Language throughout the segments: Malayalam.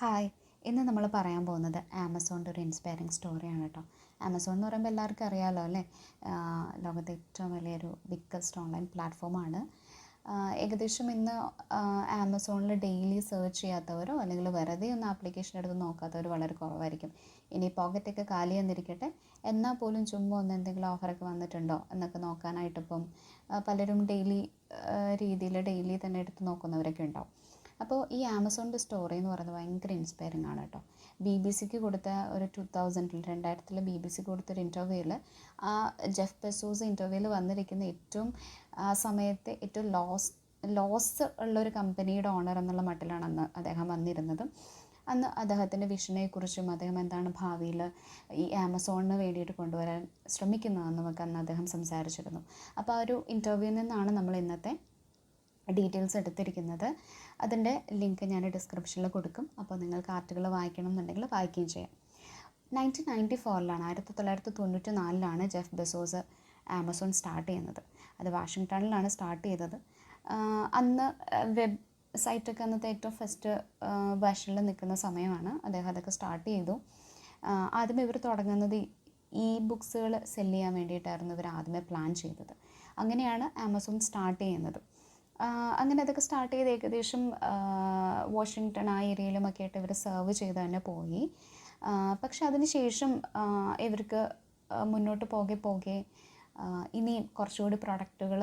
ഹായ് ഇന്ന് നമ്മൾ പറയാൻ പോകുന്നത് ആമസോണിന്റെ ഒരു ഇൻസ്പയറിങ് സ്റ്റോറിയാണ് കേട്ടോ. ആമസോൺ എന്ന് പറയുമ്പോൾ എല്ലാവർക്കും അറിയാമല്ലോ അല്ലേ? ലോകത്തെ ഏറ്റവും വലിയൊരു ബിഗ്ഗസ്റ്റ് ഓൺലൈൻ പ്ലാറ്റ്ഫോമാണ് ഏകദേശം ഇന്ന് ആമസോണിൽ ഡെയിലി സെർച്ച് ചെയ്യാത്തവരോ അല്ലെങ്കിൽ വെറുതെ ഒന്ന് ആപ്ലിക്കേഷൻ എടുത്ത് നോക്കാത്തവർ വളരെ കുറവായിരിക്കും. ഇനി പോക്കറ്റൊക്കെ കാലി എന്നിരിക്കട്ടെ എന്നാൽ പോലും ചുമ്മാ ഒന്ന് എന്തെങ്കിലും ഓഫറൊക്കെ വന്നിട്ടുണ്ടോ എന്നൊക്കെ നോക്കാനായിട്ടിപ്പം പലരും ഡെയിലി രീതിയിൽ ഡെയിലി തന്നെ എടുത്ത് നോക്കുന്നവരൊക്കെ ഉണ്ടാവും. അപ്പോൾ ഈ ആമസോണിന്റെ സ്റ്റോറി എന്ന് പറയുന്നത് ഭയങ്കര ഇൻസ്പയറിംഗ് ആണ് കേട്ടോ. ബി ബി സിക്ക് കൊടുത്ത ഒരു ടു തൗസൻഡിൽ രണ്ടായിരത്തിൽ ബി ബി സിക്ക് കൊടുത്തൊരു ഇന്റർവ്യൂവിൽ ആ ജെഫ് ബെസോസ് ഇന്റർവ്യൂവിൽ വന്നിരിക്കുന്ന ഏറ്റവും ആ സമയത്തെ ഏറ്റവും ലോസ് ലോസ് ഉള്ളൊരു കമ്പനിയുടെ ഓണർ എന്നുള്ള മട്ടിലാണ് അന്ന് അദ്ദേഹം വന്നിരുന്നത്. അന്ന് അദ്ദേഹത്തിന്റെ വിഷനെക്കുറിച്ചും അദ്ദേഹം എന്താണ് ഭാവിയിൽ ഈ ആമസോണിന് വേണ്ടിയിട്ട് കൊണ്ടുവരാൻ ശ്രമിക്കുന്നതെന്നും ഒക്കെ അന്ന് അദ്ദേഹം സംസാരിച്ചിരുന്നു. അപ്പോൾ ആ ഒരു ഇന്റർവ്യൂവിൽ നിന്നാണ് നമ്മൾ ഇന്നത്തെ ഡീറ്റെയിൽസ് എടുത്തിരിക്കുന്നത്. അതിന്റെ ലിങ്ക് ഞാൻ ഡിസ്ക്രിപ്ഷനിൽ കൊടുക്കും. അപ്പോൾ നിങ്ങൾക്ക് ആർട്ടുകൾ വായിക്കണം എന്നുണ്ടെങ്കിൽ വായിക്കുകയും ചെയ്യാം. നയന്റീൻ നയന്റി ഫോറിലാണ് ആയിരത്തി തൊള്ളായിരത്തി തൊണ്ണൂറ്റി നാലിലാണ് ജെഫ് ബെസോസ് ആമസോൺ സ്റ്റാർട്ട് ചെയ്യുന്നത്. അത് വാഷിങ്ടണിലാണ് സ്റ്റാർട്ട് ചെയ്തത്. അന്ന് വെബ് സൈറ്റൊക്കെ അന്നത്തെ ഏറ്റവും ഫസ്റ്റ് വേർഷനിൽ നിൽക്കുന്ന സമയമാണ്. അദ്ദേഹം അതൊക്കെ സ്റ്റാർട്ട് ചെയ്തു. ആദ്യം ഇവർ തുടങ്ങുന്നത് ഈ ബുക്സുകൾ സെൽ ചെയ്യാൻ വേണ്ടിയിട്ടായിരുന്നു ഇവർ ആദ്യമേ പ്ലാൻ ചെയ്തത്. അങ്ങനെയാണ് ആമസോൺ സ്റ്റാർട്ട് ചെയ്യുന്നത്. അങ്ങനെ അതൊക്കെ സ്റ്റാർട്ട് ചെയ്ത് ഏകദേശം വാഷിങ്ടൺ ആ ഏരിയയിലുമൊക്കെ ആയിട്ട് ഇവർ സെർവ് ചെയ്ത് തന്നെ പോയി. പക്ഷെ അതിന് ശേഷം ഇവർക്ക് മുന്നോട്ട് പോകെ പോകെ ഇനിയും കുറച്ചുകൂടി പ്രൊഡക്റ്റുകൾ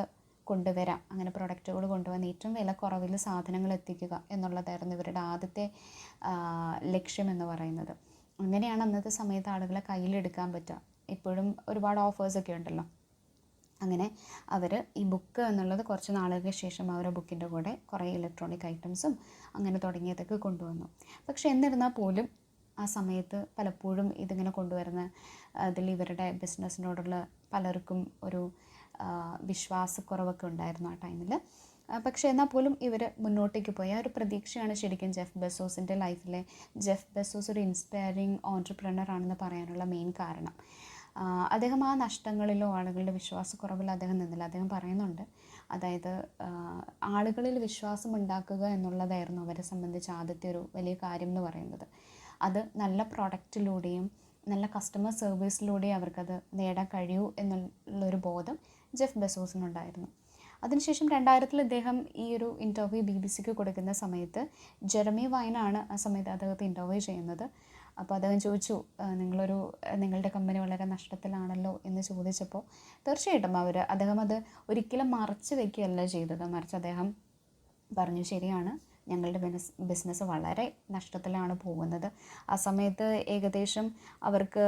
കൊണ്ടുവരാം. അങ്ങനെ പ്രൊഡക്റ്റുകൾ കൊണ്ടുവന്ന് ഏറ്റവും വില കുറവിൽ സാധനങ്ങൾ എത്തിക്കുക എന്നുള്ളതായിരുന്നു ഇവരുടെ ആദ്യത്തെ ലക്ഷ്യം എന്ന് പറയുന്നത്. അങ്ങനെയാണ് അന്നത്തെ സമയത്ത് ആളുകളെ കയ്യിലെടുക്കാൻ പറ്റുക. ഇപ്പോഴും ഒരുപാട് ഓഫേഴ്സൊക്കെ ഉണ്ടല്ലോ. അങ്ങനെ അവർ ഈ ബുക്ക് എന്നുള്ളത് കുറച്ച് നാളുകൾക്ക് ശേഷം അവർ ബുക്കിന്റെ കൂടെ കുറേ ഇലക്ട്രോണിക് ഐറ്റംസും അങ്ങനെ തുടങ്ങിയതൊക്കെ കൊണ്ടുവന്നു. പക്ഷേ എന്നിരുന്നാൽ പോലും ആ സമയത്ത് പലപ്പോഴും ഇതിങ്ങനെ കൊണ്ടുവരുന്ന അതിൽ ഇവരുടെ ബിസിനസ്സിനോടുള്ള പലർക്കും ഒരു വിശ്വാസക്കുറവൊക്കെ ഉണ്ടായിരുന്നു ആ ടൈമിൽ പക്ഷേ എന്നാൽ പോലും ഇവർ മുന്നോട്ടേക്ക് പോയി. ഒരു പ്രതീക്ഷയാണ് ശരിക്കും ജെഫ് ബെസോസിന്റെ ലൈഫിലെ ജെഫ് ബെസോസ് ഒരു ഇൻസ്പയറിങ് ഓൺടർപ്രണർ ആണെന്ന് പറയാനുള്ള മെയിൻ കാരണം. അദ്ദേഹം ആ നഷ്ടങ്ങളിലോ ആളുകളുടെ വിശ്വാസക്കുറവിലോ അദ്ദേഹം നിന്നില്ല. അദ്ദേഹം പറയുന്നുണ്ട് അതായത് ആളുകളിൽ വിശ്വാസം ഉണ്ടാക്കുക എന്നുള്ളതായിരുന്നു അവരെ സംബന്ധിച്ച് ആദ്യത്തെ ഒരു വലിയ കാര്യം എന്ന് പറയുന്നത്. അത് നല്ല പ്രൊഡക്റ്റിലൂടെയും നല്ല കസ്റ്റമർ സർവീസിലൂടെയും അവർക്കത് നേടാൻ കഴിയൂ എന്നുള്ളൊരു ബോധം ജെഫ് ബെസോസിനുണ്ടായിരുന്നു. അതിനുശേഷം രണ്ടായിരത്തിൽ ഇദ്ദേഹം ഈ ഒരു ഇന്റർവ്യൂ ബി ബി സിക്ക് കൊടുക്കുന്ന സമയത്ത് ജെറമി വൈനാണ് ആ സമയത്ത് അദ്ദേഹത്തെ ഇന്റർവ്യൂ ചെയ്യുന്നത്. അപ്പോൾ അദ്ദേഹം ചോദിച്ചു "ആ, നിങ്ങളൊരു നിങ്ങളുടെ കമ്പനി വളരെ നഷ്ടത്തിലാണല്ലോ? എന്ന് ചോദിച്ചപ്പോൾ തീർച്ചയായിട്ടും അവർ അദ്ദേഹം അത് ഒരിക്കലും മറച്ചു വെക്കുകയല്ല ചെയ്തത്. മറിച്ച് അദ്ദേഹം പറഞ്ഞു ശരിയാണ് ഞങ്ങളുടെ ബിസിനസ് ബിസിനസ് വളരെ നഷ്ടത്തിലാണ് പോകുന്നത്. ആ സമയത്ത് ഏകദേശം അവർക്ക്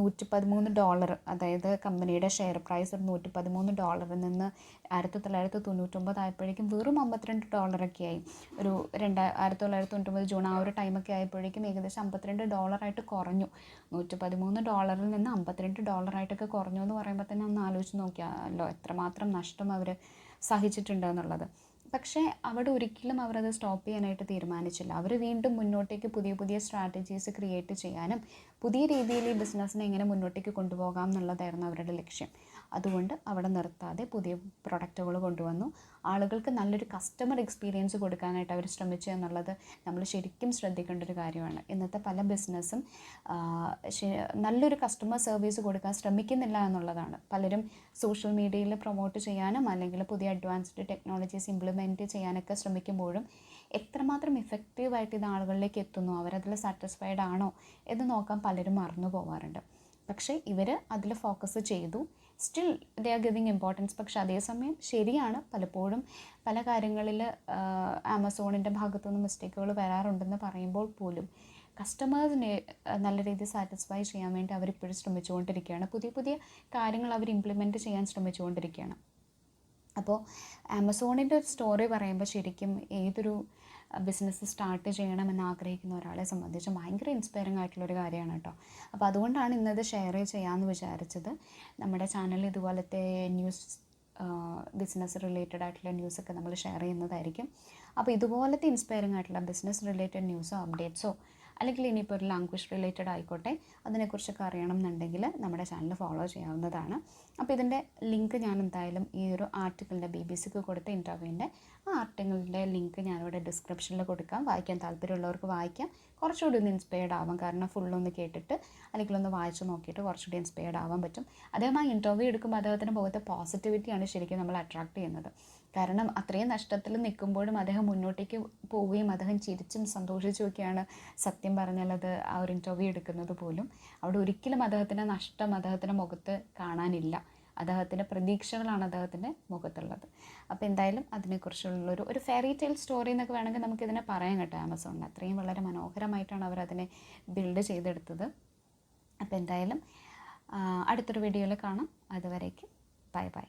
നൂറ്റി പതിമൂന്ന് ഡോളർ അതായത് കമ്പനിയുടെ ഷെയർ പ്രൈസ് ഒരു നൂറ്റി പതിമൂന്ന് ഡോളറിൽ നിന്ന് ആയിരത്തി തൊള്ളായിരത്തി തൊണ്ണൂറ്റൊമ്പത് ആയപ്പോഴേക്കും വെറും അമ്പത്തിരണ്ട് ഡോളറൊക്കെ ആയി. ഒരു രണ്ട് ആയിരത്തി തൊള്ളായിരത്തി തൊണ്ണൂറ്റൊമ്പത് ജൂൺ ആ ഒരു ടൈമൊക്കെ ആയപ്പോഴേക്കും ഏകദേശം അമ്പത്തിരണ്ട് ഡോളറായിട്ട് കുറഞ്ഞു. നൂറ്റി പതിമൂന്ന് ഡോളറിൽ നിന്ന് അമ്പത്തിരണ്ട് ഡോളറായിട്ടൊക്കെ കുറഞ്ഞു എന്ന് പറയുമ്പോൾ തന്നെ ഒന്ന് ആലോചിച്ച് നോക്കിയാലോ എത്രമാത്രം നഷ്ടം അവർ സഹിച്ചിട്ടുണ്ട് എന്നുള്ളത്. പക്ഷേ അവിടെ ഒരിക്കലും അവരത് സ്റ്റോപ്പ് ചെയ്യാനായിട്ട് തീരുമാനിച്ചില്ല. അവർ വീണ്ടും മുന്നോട്ടേക്ക് പുതിയ പുതിയ സ്ട്രാറ്റജീസ് ക്രിയേറ്റ് ചെയ്യാനും പുതിയ രീതിയിൽ ഈ ബിസിനസ്സിനെ എങ്ങനെ മുന്നോട്ടേക്ക് കൊണ്ടുപോകാം എന്നുള്ളതായിരുന്നു അവരുടെ ലക്ഷ്യം. അതുകൊണ്ട് അവിടെ നിർത്താതെ പുതിയ പ്രൊഡക്റ്റുകൾ കൊണ്ടുവന്നു. ആളുകൾക്ക് നല്ലൊരു കസ്റ്റമർ എക്സ്പീരിയൻസ് കൊടുക്കാനായിട്ട് അവർ ശ്രമിച്ചു എന്നുള്ളത് നമ്മൾ ശരിക്കും ശ്രദ്ധിക്കേണ്ട ഒരു കാര്യമാണ്. ഇന്നത്തെ പല ബിസിനസ്സും നല്ലൊരു കസ്റ്റമർ സർവീസ് കൊടുക്കാൻ ശ്രമിക്കുന്നില്ല എന്നുള്ളതാണ്. പലരും സോഷ്യൽ മീഡിയയിൽ പ്രൊമോട്ട് ചെയ്യാനും അല്ലെങ്കിൽ പുതിയ അഡ്വാൻസ്ഡ് ടെക്നോളജീസ് ഇംപ്ലിമെന്റ് ചെയ്യാനൊക്കെ ശ്രമിക്കുമ്പോഴും എത്രമാത്രം ഇഫക്റ്റീവായിട്ട് ഇത് ആളുകളിലേക്ക് എത്തുന്നു അവരതിൽ സാറ്റിസ്ഫൈഡ് ആണോ എന്ന് നോക്കാൻ പലരും മറന്നു പോകാറുണ്ട് പക്ഷേ ഇവർ അതിൽ ഫോക്കസ് ചെയ്തു. Still they are giving importance പക്ഷെ അതേസമയം ശരിയാണ്. പലപ്പോഴും പല കാര്യങ്ങളിൽ ആമസോണിന്റെ ഭാഗത്തുനിന്ന് മിസ്റ്റേക്കുകൾ വരാറുണ്ടെന്ന് പറയുമ്പോൾ പോലും കസ്റ്റമേഴ്സിനെ നല്ല രീതിയിൽ സാറ്റിസ്ഫൈ ചെയ്യാൻ വേണ്ടി അവരിപ്പോഴും ശ്രമിച്ചുകൊണ്ടിരിക്കുകയാണ്. പുതിയ പുതിയ കാര്യങ്ങൾ അവർ ഇംപ്ലിമെന്റ് ചെയ്യാൻ ശ്രമിച്ചുകൊണ്ടിരിക്കുകയാണ്. അപ്പോൾ ആമസോണിന്റെ ഒരു സ്റ്റോറി പറയുമ്പോൾ ശരിക്കും ഏതൊരു ബിസിനസ് സ്റ്റാർട്ട് ചെയ്യണമെന്ന് ആഗ്രഹിക്കുന്ന ഒരാളെ സംബന്ധിച്ച് ഭയങ്കര ഇൻസ്പയറിംഗ് ആയിട്ടുള്ളൊരു കാര്യമാണ് കേട്ടോ. അപ്പോൾ അതുകൊണ്ടാണ് ഇന്നത് ഷെയർ ചെയ്യാമെന്ന് വിചാരിച്ചത്. നമ്മുടെ ചാനൽ ഇതുപോലത്തെ ന്യൂസ് ബിസിനസ് റിലേറ്റഡ് ആയിട്ടുള്ള ന്യൂസൊക്കെ നമ്മൾ ഷെയർ ചെയ്യുന്നതായിരിക്കും. അപ്പോൾ ഇതുപോലത്തെ ഇൻസ്പയറിംഗ് ആയിട്ടുള്ള ബിസിനസ് റിലേറ്റഡ് ന്യൂസോ അപ്ഡേറ്റ്സോ അല്ലെങ്കിൽ ഇനിയിപ്പോൾ ഒരു ലാംഗ്വേജ് റിലേറ്റഡ് ആയിക്കോട്ടെ അതിനെക്കുറിച്ചൊക്കെ അറിയണം എന്നുണ്ടെങ്കിൽ നമ്മുടെ ചാനൽ ഫോളോ ചെയ്യാവുന്നതാണ്. അപ്പോൾ ഇതിന്റെ ലിങ്ക് ഞാൻ എന്തായാലും ഈ ഒരു ആർട്ടിക്കിളിന്റെ ബി ബി സിക്ക് കൊടുത്ത ഇന്റർവ്യൂവിന്റെ ആ ആർട്ടിക്കിളിന്റെ ലിങ്ക് ഞാനിവിടെ ഡിസ്ക്രിപ്ഷനിൽ കൊടുക്കാം. വായിക്കാൻ താല്പര്യമുള്ളവർക്ക് വായിക്കാം. കുറച്ചുകൂടി ഒന്ന് ഇൻസ്പയർഡ് ആവാം. കാരണം ഫുള്ളൊന്ന് കേട്ടിട്ട് അല്ലെങ്കിൽ ഒന്ന് വായിച്ച് നോക്കിയിട്ട് കുറച്ചുകൂടി ഇൻസ്പയർഡ് ആവാൻ പറ്റും. അദ്ദേഹം ആ ഇന്റർവ്യൂ എടുക്കുമ്പോൾ അദ്ദേഹത്തിന്റെ മുഖത്തെ പോസിറ്റിവിറ്റിയാണ് ശരിക്കും നമ്മൾ അട്രാക്ട് ചെയ്യുന്നത്. കാരണം അത്രയും നഷ്ടത്തിൽ നിൽക്കുമ്പോഴും അദ്ദേഹം മുന്നോട്ടേക്ക് പോവുകയും അദ്ദേഹം ചിരിച്ചും സന്തോഷിച്ചുമൊക്കെയാണ് സത്യം പറഞ്ഞാൽ അത് ആ ഒരു ഇന്റർവ്യൂ എടുക്കുന്നത് പോലും. അവിടെ ഒരിക്കലും അദ്ദേഹത്തിന്റെ നഷ്ടം അദ്ദേഹത്തിന്റെ മുഖത്ത് കാണാനില്ല. അദ്ദേഹത്തിന്റെ പ്രതീക്ഷകളാണ് അദ്ദേഹത്തിന്റെ മുഖത്തുള്ളത്. അപ്പോൾ എന്തായാലും അതിനെക്കുറിച്ചുള്ളൊരു ഒരു ഫെയറി ടെയിൽ സ്റ്റോറി എന്നൊക്കെ വേണമെങ്കിൽ നമുക്കിതിനെ പറയാൻ കേട്ടോ ആമസോണിന്. അത്രയും വളരെ മനോഹരമായിട്ടാണ് അവർ അതിനെ ബിൽഡ് ചെയ്തെടുത്തത്. അപ്പോൾ എന്തായാലും അടുത്തൊരു വീഡിയോയിൽ കാണാം. അതുവരേക്കും ബൈ ബൈ